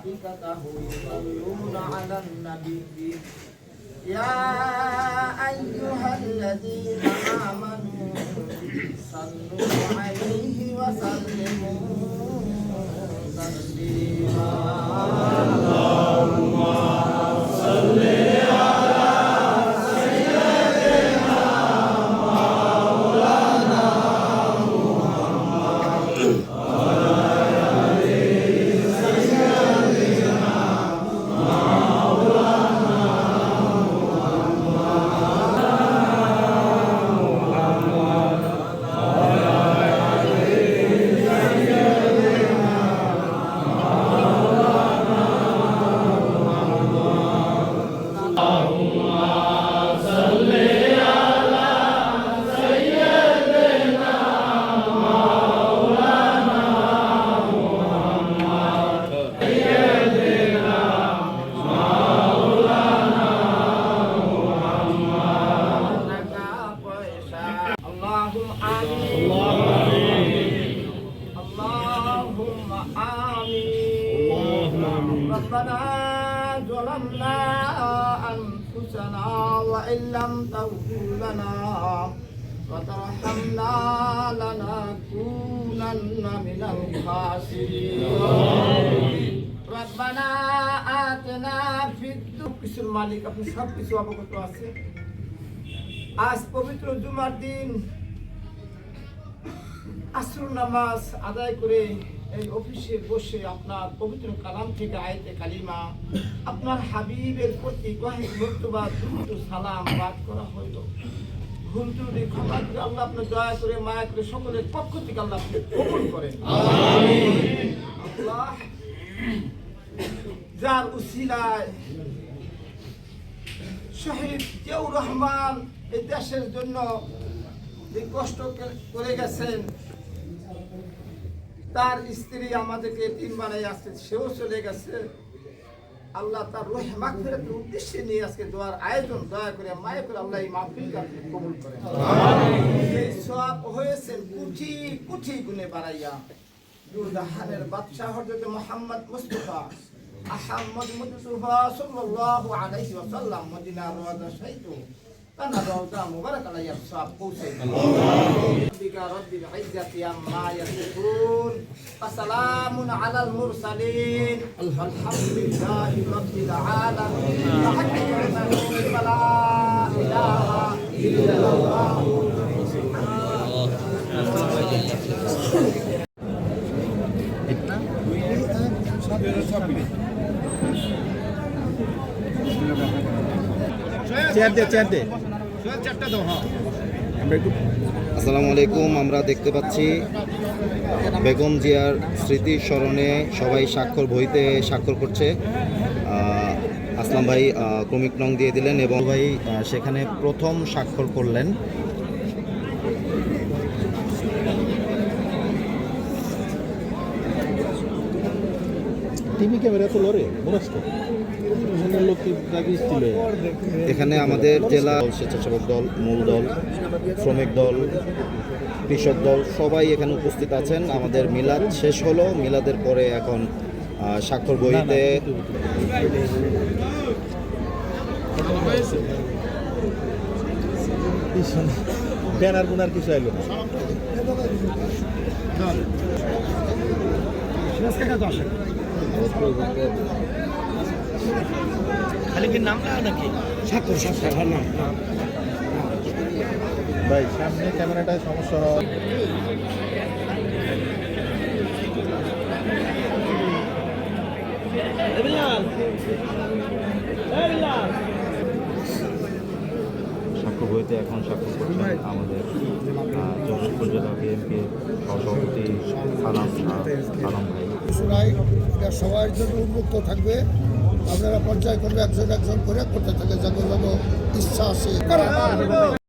وملائكته يصلون على النبي يا أيها الذين آمنوا আল্লাহুম্মা আমিন আল্লাহুম্মা আমিন ربنا ظلمنا أنفسنا وإن لم تغفر لنا وترحمنا لنكونن من الخاسرين ربنا آتنا في الدنيا কিছুর মালিক আপনি সব কিছু অবগত আছে আজ পবিত্র জুমার দিন আসর নামাজ আদায় করে এই অফিসে বসে আপনার পবিত্র কালাম থেকে আয়তে কালিমা, আপনার হাবিবের প্রতি সালাম বাদ করা হইল। ভুল ত্রুটি ক্ষমা করে আল্লাহ আপনার দয়া করে, মায়া করে সকলের পক্ষ থেকে আল্লাহ কবুল করেন। আল্লাহ যার উসিলায় শহীদ জিয়াউর রহমান এই দেশের জন্য যে কষ্ট করে গেছেন তার স্ত্রী আমাদেরকে তিন বানাই আসছে সেও চলে গেছে। আল্লাহ তার রোহে মাগফিরাতের উদ্দেশ্যে নিয়ে আজকে দোয়ার আয়োজন দয়া করে মায়া করে আল্লাহ এই মাহফিলকে আপনি কবুল এই সওয়াব হয়েছেন কুঠি কুঠি গুনে বাড়াইয়া। দুরদাহানের বাদশাহ হযরত মুহাম্মদ মুস্তাফা আহমদ মুস্তাফা সাল্লাল্লাহু আলাইহি ওয়াসাল্লাম মদিনা রওজা শাইতু কানা রওজা মুবারাক আলাইহি সওয়াব পৌঁছাই ربك رب العزة عما يصفون وسلام على المرسلين الحمد لله رب العالمين ولا إله إلا الله চেয়ার দে চেয়ার দে আসসালামু আলাইকুম আমরা দেখতে পাচ্ছি বেগম জিয়ার স্মৃতি স্মরণে সবাই স্বাক্ষর বইতে স্বাক্ষর করছে। আসলাম ভাই ক্রমিক নং দিয়ে দিলেন এবং ভাই সেখানে প্রথম স্বাক্ষর করলেন। টিভি ক্যামেরা তো দাবি ছিল এখানে আমাদের জেলা স্বেচ্ছাসেবক দল মূল দল শ্রমিক দল কৃষক দল সবাই এখানে উপস্থিত আছেন। আমাদের মিলাদ শেষ হলো। মিলাদের পরে এখন আহ, স্বাক্ষর বইতে ব্যানার বোনার কিছু না? খালি কি নাম নাকি? স্বাক্ষর স্বাক্ষর নাম ভাই সামনে ক্যামেরাটায় সমস্যা হয় সাক্ষ্য বইতে এখন সাক্ষ্য করছেন আমাদের জগৎপুর জেলা বিএনপির সহসভাপতি সালাম সালাম ভাই। সবার জন্য উন্মুক্ত থাকবে। আপনারা পর্যায়ক্রমে একজন একজন করে করতে থাকে যাদের যেন ইচ্ছা আছে।